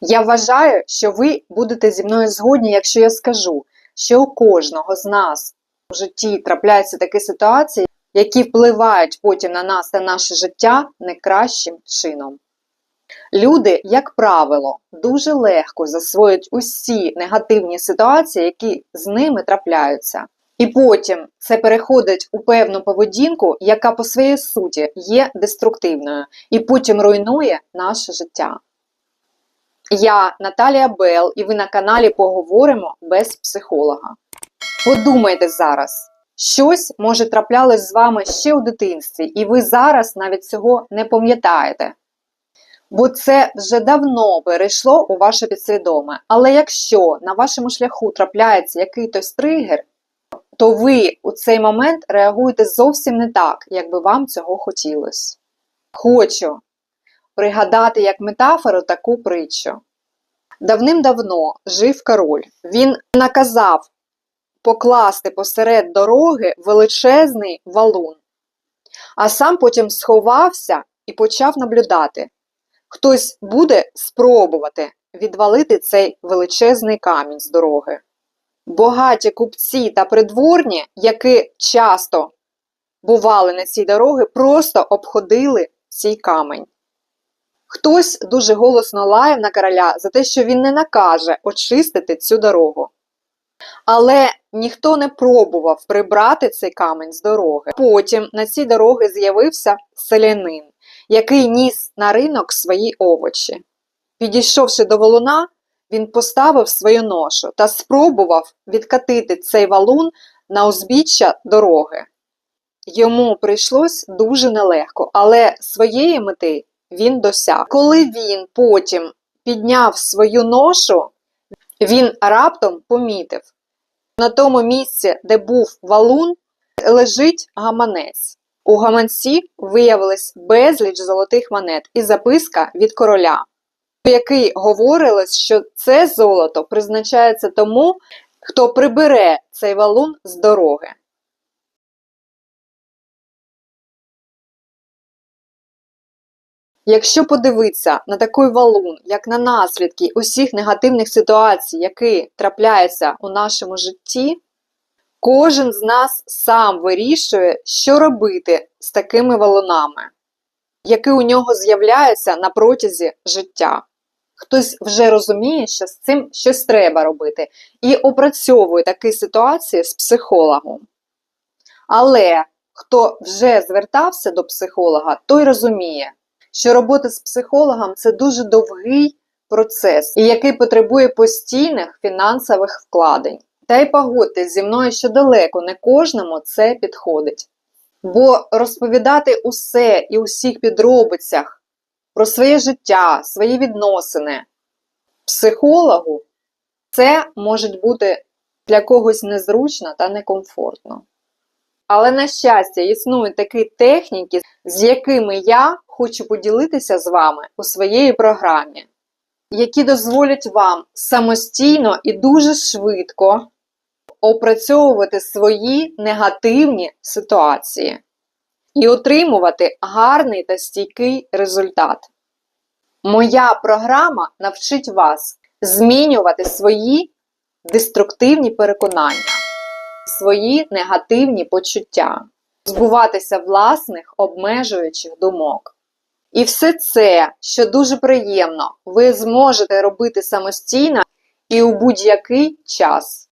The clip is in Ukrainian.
Я вважаю, що ви будете зі мною згодні, якщо я скажу, що у кожного з нас у житті трапляються такі ситуації, які впливають потім на нас та наше життя не кращим чином. Люди, як правило, дуже легко засвоюють усі негативні ситуації, які з ними трапляються. І потім це переходить у певну поведінку, яка по своїй суті є деструктивною, і потім руйнує наше життя. Я Наталія Бел, і ви на каналі Поговоримо без психолога. Подумайте зараз, щось може траплялось з вами ще у дитинстві, і ви зараз навіть цього не пам'ятаєте. Бо це вже давно перейшло у ваше підсвідоме. Але якщо на вашому шляху трапляється якийсь тригер, то ви у цей момент реагуєте зовсім не так, як би вам цього хотілося. Хочу пригадати як метафору таку притчу. Давним-давно жив король. Він наказав покласти посеред дороги величезний валун, а сам потім сховався і почав наблюдати. Хтось буде спробувати відвалити цей величезний камінь з дороги. Богаті купці та придворні, які часто бували на цій дорогі, просто обходили цей камінь. Хтось дуже голосно лаяв на короля за те, що він не накаже очистити цю дорогу. Але ніхто не пробував прибрати цей камінь з дороги. Потім на цій дорогі з'явився селянин, який ніс на ринок свої овочі. Підійшовши до валуна, він поставив свою ношу та спробував відкатити цей валун на узбіччя дороги. Йому прийшлось дуже нелегко, але своєї мети він досяг. Коли він потім підняв свою ношу, він раптом помітив, на тому місці, де був валун, лежить гаманець. У гаманці виявилось безліч золотих монет і записка від короля, у якій говорилось, що це золото призначається тому, хто прибере цей валун з дороги. Якщо подивитися на такий валун, як на наслідки усіх негативних ситуацій, які трапляються у нашому житті, кожен з нас сам вирішує, що робити з такими валунами, які у нього з'являються на протязі життя. Хтось вже розуміє, що з цим щось треба робити, і опрацьовує такі ситуації з психологом. Але хто вже звертався до психолога, той розуміє, що робота з психологом це дуже довгий процес, і який потребує постійних фінансових вкладень. Та й погодьтесь зі мною, що далеко не кожному це підходить. Бо розповідати усе і усіх підробицях про своє життя, свої відносини психологу, це може бути для когось незручно та некомфортно. Але, на щастя, існують такі техніки, з якими я хочу поділитися з вами у своїй програмі, які дозволять вам самостійно і дуже швидко опрацьовувати свої негативні ситуації і отримувати гарний та стійкий результат. Моя програма навчить вас змінювати свої деструктивні переконання свої негативні почуття, збуватися власних обмежуючих думок. І все це, що дуже приємно, ви зможете робити самостійно і у будь-який час.